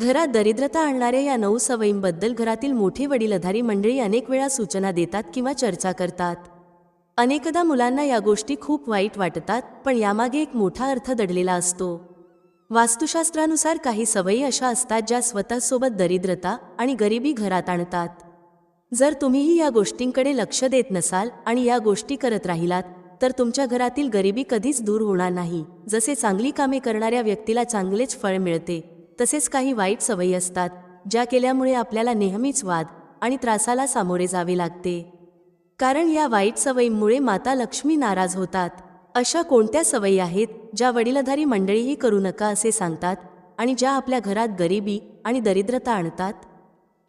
घरात दरिद्रता आणणाऱ्या या नऊ सवयींबद्दल घरातील मोठी वडीलधारी मंडळी अनेक वेळा सूचना देतात किंवा चर्चा करतात. अनेकदा मुलांना या गोष्टी खूप वाईट वाटतात पण यामागे एक मोठा अर्थ दडलेला असतो. वास्तुशास्त्रानुसार काही सवयी अशा असतात ज्या स्वतःसोबत दरिद्रता आणि गरिबी घरात आणतात. जर तुम्हीही या गोष्टींकडे लक्ष देत नसाल आणि या गोष्टी करत राहिलात तर तुमच्या घरातील गरिबी कधीच दूर होणार नाही. जसे चांगली कामे करणाऱ्या व्यक्तीला चांगलेच फळ मिळते. तसेच काही वाईट सवयी असतात ज्या केल्यामुळे आपल्याला नेहमीच वाद आणि त्रासाला सामोरे जावे लागते. कारण या वाईट सवयींमुळे माता लक्ष्मी नाराज होतात. अशा कोणत्या सवयी आहेत ज्या वडीलधारी मंडळीही करू नका असे सांगतात आणि ज्या आपल्या घरात गरिबी आणि दरिद्रता आणतात?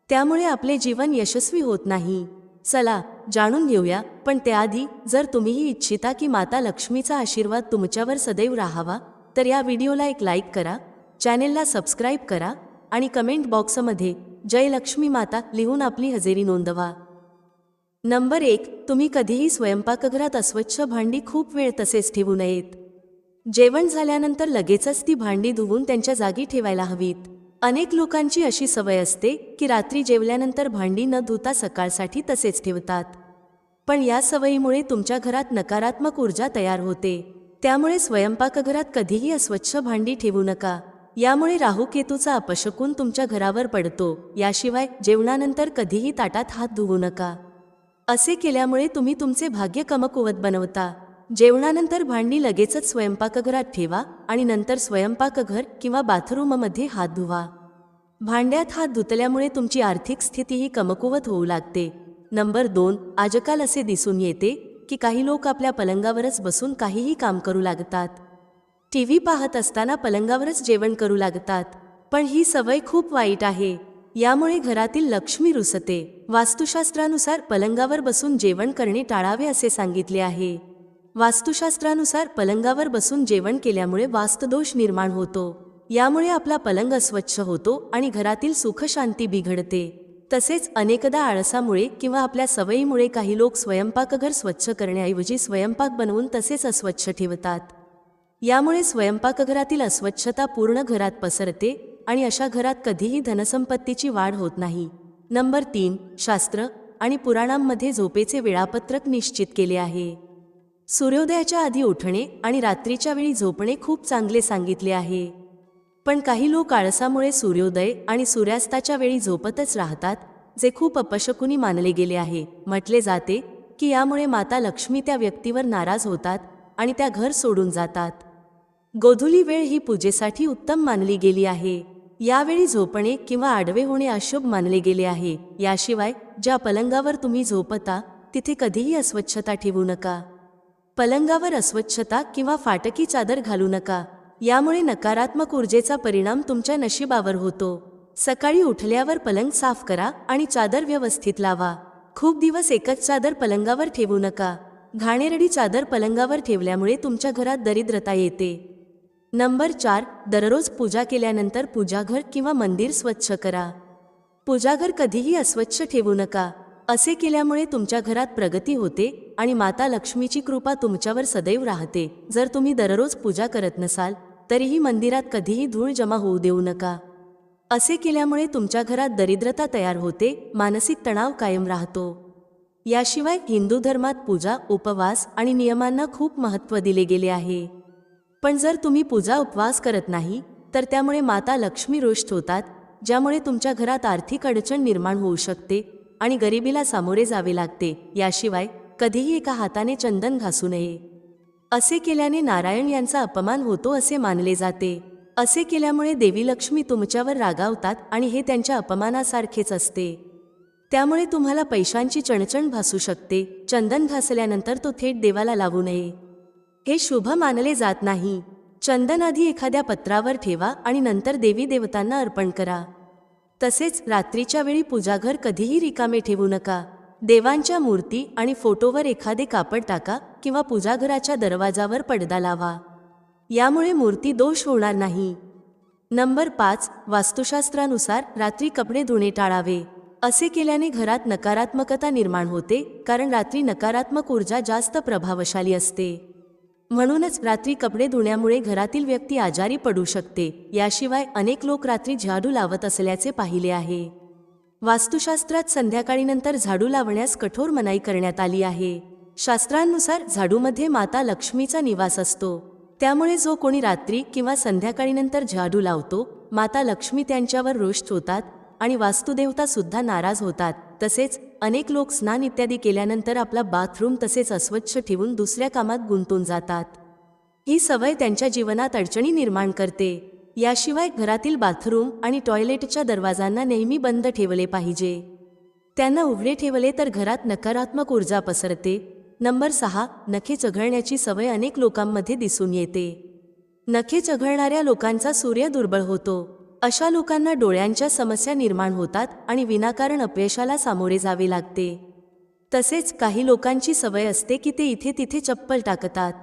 त्यामुळे आपले जीवन यशस्वी होत नाही. चला जाणून घेऊया पण त्याआधी जर तुम्हीही इच्छिता की माता लक्ष्मीचा आशीर्वाद तुमच्यावर सदैव राहावा तर या व्हिडिओला एक लाईक करा चॅनेलला सबस्क्राईब करा आणि कमेंट बॉक्समध्ये जयलक्ष्मी माता लिहून आपली हजेरी नोंदवा. नंबर एक तुम्ही कधीही स्वयंपाकघरात अस्वच्छ भांडी खूप वेळ तसेच ठेवू नयेत. जेवण झाल्यानंतर लगेचच ती भांडी धुवून त्यांच्या जागी ठेवायला हवीत. अनेक लोकांची अशी सवय असते की रात्री जेवल्यानंतर भांडी न धुता सकाळसाठी तसेच ठेवतात. पण या सवयीमुळे तुमच्या घरात नकारात्मक ऊर्जा तयार होते. त्यामुळे स्वयंपाकघरात कधीही अस्वच्छ भांडी ठेवू नका. यामुळे राहुकेतूचा अपशकून तुमच्या घरावर पडतो. याशिवाय जेवणानंतर कधीही ताटात हात धुवू नका. असे केल्यामुळे तुम्ही तुमचे भाग्य कमकुवत बनवता. जेवणानंतर भांडी लगेचच स्वयंपाकघरात ठेवा आणि नंतर स्वयंपाकघर किंवा बाथरूममध्ये हात धुवा. भांड्यात हात धुतल्यामुळे तुमची आर्थिक स्थितीही कमकुवत होऊ लागते. नंबर दोन आजकाल असे दिसून येते की काही लोक आपल्या पलंगावरच बसून काहीही काम करू लागतात. टी व्ही पाहत असताना पलंगावरच जेवण करू लागतात. पण ही सवय खूप वाईट आहे. यामुळे घरातील लक्ष्मी रुसते. वास्तुशास्त्रानुसार पलंगावर बसून जेवण करणे टाळावे असे सांगितले आहे. वास्तुशास्त्रानुसार पलंगावर बसून जेवण केल्यामुळे वास्तुदोष निर्माण होतो. यामुळे आपला पलंग अस्वच्छ होतो आणि घरातील सुखशांती बिघडते. तसेच अनेकदा आळसामुळे किंवा आपल्या सवयीमुळे काही लोक स्वयंपाकघर स्वच्छ करण्याऐवजी स्वयंपाक बनवून तसेच अस्वच्छ ठेवतात. यामुळे स्वयंपाकघरातील अस्वच्छता पूर्ण घरात पसरते आणि अशा घरात कधीही धनसंपत्तीची वाढ होत नाही. नंबर तीन शास्त्र आणि पुराणांमध्ये झोपेचे वेळापत्रक निश्चित केले आहे. सूर्योदयाच्या आधी उठणे आणि रात्रीच्या वेळी झोपणे खूप चांगले सांगितले आहे. पण काही लोक आळसामुळे सूर्योदय आणि सूर्यास्ताच्या वेळी झोपतच राहतात जे खूप अपशकुनी मानले गेले आहे. म्हटले जाते की यामुळे माता लक्ष्मी त्या व्यक्तीवर नाराज होतात आणि त्या घर सोडून जातात. गोधुली वेळ ही पूजेसाठी उत्तम मानली गेली आहे. यावेळी झोपणे किंवा आडवे होणे अशुभ मानले गेले आहे. याशिवाय ज्या पलंगावर तुम्ही झोपता तिथे कधीही अस्वच्छता ठेवू नका. पलंगावर अस्वच्छता किंवा फाटकी चादर घालू नका. यामुळे नकारात्मक ऊर्जेचा परिणाम तुमच्या नशिबावर होतो. सकाळी उठल्यावर पलंग साफ करा आणि चादर व्यवस्थित लावा. खूप दिवस एकच चादर पलंगावर ठेवू नका. घाणेरडी चादर पलंगावर ठेवल्यामुळे तुमच्या घरात दरिद्रता येते. नंबर चार दररोज पूजा केल्यानंतर पूजाघर किंवा मंदिर स्वच्छ करा. पूजाघर कधीही अस्वच्छ ठेवू नका. असे केल्यामुळे तुमच्या घरात प्रगती होते आणि माता लक्ष्मीची कृपा तुमच्यावर सदैव राहते. जर तुम्ही दररोज पूजा करत नसाल तरीही मंदिरात कधीही धूळ जमा होऊ देऊ नका. असे केल्यामुळे तुमच्या घरात दरिद्रता तयार होते मानसिक तणाव कायम राहतो. याशिवाय हिंदू धर्मात पूजा उपवास आणि नियमांना खूप महत्त्व दिले गेले आहे. पण जर तुम्ही पूजा उपवास करत नाही तर त्यामुळे माता लक्ष्मी रोष्ट होतात ज्यामुळे तुमच्या घरात आर्थिक अडचण निर्माण होऊ शकते आणि गरिबीला सामोरे जावे लागते. याशिवाय कधीही एका हाताने चंदन घासू नये. असे केल्याने नारायण यांचा अपमान होतो असे मानले जाते. असे केल्यामुळे देवी लक्ष्मी तुमच्यावर रागावतात आणि हे त्यांच्या अपमानासारखेच असते. त्यामुळे तुम्हाला पैशांची चणचण भासू शकते. चंदन घासल्यानंतर तो थेट देवाला लावू नये. हे शुभ मानले जात नाही. चंदन आधी एखाद्या पत्रावर ठेवा आणि नंतर देवी देवतांना अर्पण करा. तसेच रात्रीच्या वेळी पूजाघर कधीही रिकामे ठेवू नका. देवांच्या मूर्ती आणि फोटोवर एखादे कापड टाका किंवा पूजाघराच्या दरवाजावर पडदा लावा. यामुळे मूर्ती दोष होणार नाही. नंबर पाच वास्तुशास्त्रानुसार रात्री कपडे धुणे टाळावे. असे केल्याने घरात नकारात्मकता निर्माण होते कारण रात्री नकारात्मक ऊर्जा जास्त प्रभावशाली असते. म्हणूनच रात्री कपडे धुण्यामुळे घरातील व्यक्ती आजारी पडू शकते. याशिवाय अनेक लोक रात्री झाडू लावत असल्याचे पाहिले आहे. वास्तुशास्त्रात संध्याकाळीनंतर झाडू लावण्यास कठोर मनाई करण्यात आली आहे. शास्त्रांनुसार झाडूमध्ये माता लक्ष्मीचा निवास असतो. त्यामुळे जो कोणी रात्री किंवा संध्याकाळीनंतर झाडू लावतो माता लक्ष्मी त्यांच्यावर रोष होतात आणि वास्तुदेवता सुद्धा नाराज होतात. तसेच अनेक लोक स्नान इत्यादी केल्यानंतर आपला बाथरूम तसेच अस्वच्छ ठेवून दुसऱ्या कामात गुंतून जातात. ही सवय त्यांच्या जीवनात अडचणी निर्माण करते. याशिवाय घरातील बाथरूम आणि टॉयलेटच्या दरवाजांना नेहमी बंद ठेवले पाहिजे. त्यांना उघडे ठेवले तर घरात नकारात्मक ऊर्जा पसरते. नंबर सहा नखे चघळण्याची सवय अनेक लोकांमध्ये दिसून येते. नखे चघळणाऱ्या लोकांचा सूर्य दुर्बळ होतो. अशा लोकांना डोळ्यांच्या समस्या निर्माण होतात आणि विनाकारण अपयशाला सामोरे जावे लागते. तसेच काही लोकांची सवय असते की ते इथे तिथे चप्पल टाकतात.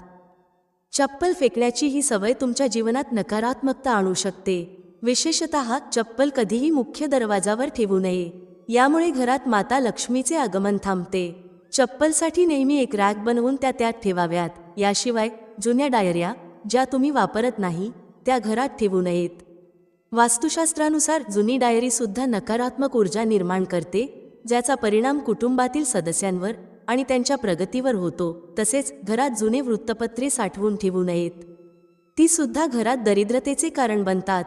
चप्पल फेकण्याची ही सवय तुमच्या जीवनात नकारात्मकता आणू शकते. विशेषत चप्पल कधीही मुख्य दरवाजावर ठेवू नये. यामुळे घरात माता लक्ष्मीचे आगमन थांबते. चप्पलसाठी नेहमी एक रॅक बनवून त्या त्यात ठेवाव्यात. याशिवाय जुन्या डायऱ्या ज्या तुम्ही वापरत नाही त्या घरात ठेवू नयेत. वास्तुशास्त्रानुसार जुनी डायरी सुद्धा नकारात्मक ऊर्जा निर्माण करते ज्याचा परिणाम कुटुंबातील सदस्यांवर आणि त्यांच्या प्रगतीवर होतो. तसेच घरात जुने वृत्तपत्रे साठवून ठेवू नयेत. ती सुद्धा घरात दरिद्रतेचे कारण बनतात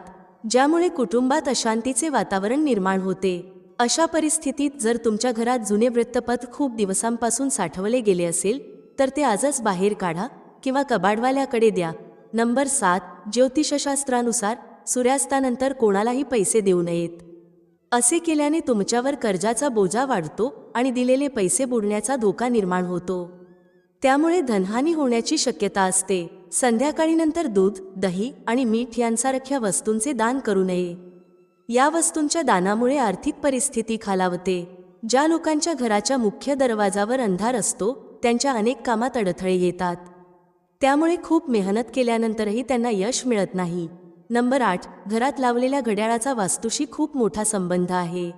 ज्यामुळे कुटुंबात अशांतीचे वातावरण निर्माण होते. अशा परिस्थितीत जर तुमच्या घरात जुने वृत्तपत्र खूप दिवसांपासून साठवले गेले असेल तर ते आजच बाहेर काढा किंवा कबाडवाल्याकडे द्या. नंबर सात ज्योतिषशास्त्रानुसार सूर्यास्तानंतर कोणालाही पैसे देऊ नयेत. असे केल्याने तुमच्यावर कर्जाचा बोजा वाढतो आणि दिलेले पैसे बुडण्याचा धोका निर्माण होतो. त्यामुळे धनहानी होण्याची शक्यता असते. संध्याकाळीनंतर दूध दही आणि मीठ यांसारख्या वस्तूंचे दान करू नये. या वस्तूंच्या दानामुळे आर्थिक परिस्थिती खालावते. ज्या लोकांच्या घराच्या मुख्य दरवाजावर अंधार असतो त्यांच्या अनेक कामात अडथळे येतात. त्यामुळे खूप मेहनत केल्यानंतरही त्यांना यश मिळत नाही. नंबर आठ घरात लावलेल्या घड्याळाचा वास्तूशी खूप मोठा संबंध आहे.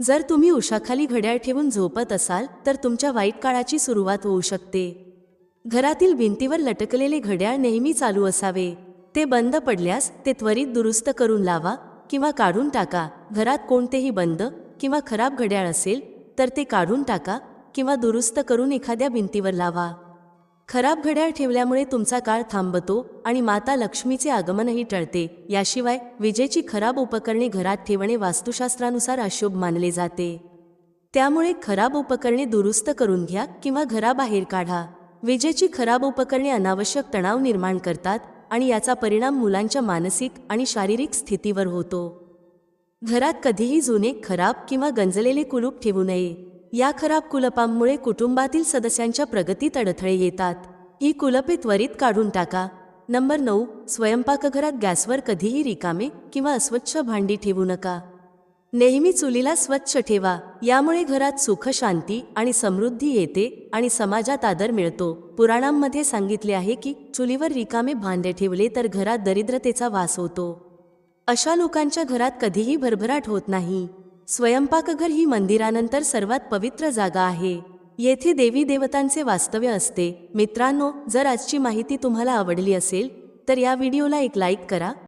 जर तुम्ही उशाखाली घड्याळ ठेवून झोपत असाल तर तुमच्या वाईट काळाची सुरुवात होऊ शकते. घरातील भिंतीवर लटकलेले घड्याळ नेहमी चालू असावे. ते बंद पडल्यास ते त्वरित दुरुस्त करून लावा किंवा काढून टाका. घरात कोणतेही बंद किंवा खराब घड्याळ असेल तर ते काढून टाका किंवा दुरुस्त करून एखाद्या भिंतीवर लावा. खराब घड्याळ ठेवल्यामुळे तुमचा काळ थांबतो आणि माता लक्ष्मीचे आगमनही टळते. याशिवाय विजेची खराब उपकरणे घरात ठेवणे वास्तुशास्त्रानुसार अशुभ मानले जाते. त्यामुळे खराब उपकरणे दुरुस्त करून घ्या किंवा घराबाहेर काढा. विजेची खराब उपकरणे अनावश्यक तणाव निर्माण करतात आणि याचा परिणाम मुलांच्या मानसिक आणि शारीरिक स्थितीवर होतो. घरात कधीही जुने खराब किंवा गंजलेले कुलूप ठेवू नये. या खराब कुलपांमुळे कुटुंबातील सदस्यांच्या प्रगतीत अडथळे येतात. ही कुलपे त्वरित काढून टाका. नंबर नऊ स्वयंपाकघरात गॅसवर कधीही रिकामे किंवा अस्वच्छ भांडी ठेवू नका. नेहमी चुलीला स्वच्छ ठेवा. यामुळे घरात सुख शांती आणि समृद्धी येते आणि समाजात आदर मिळतो. पुराणांमध्ये सांगितले आहे की चुलीवर रिकामे भांडे ठेवले तर घरात दरिद्रतेचा वास होतो. अशा लोकांच्या घरात कधीही भरभराट होत नाही. स्वयंपाकघर ही मंदिरानंतर सर्वात पवित्र जागा आहे. येथे देवी देवतांचे वास्तव्य असते. मित्रांनो जर आजची माहिती तुम्हाला आवडली असेल तर या व्हिडिओला एक लाईक करा.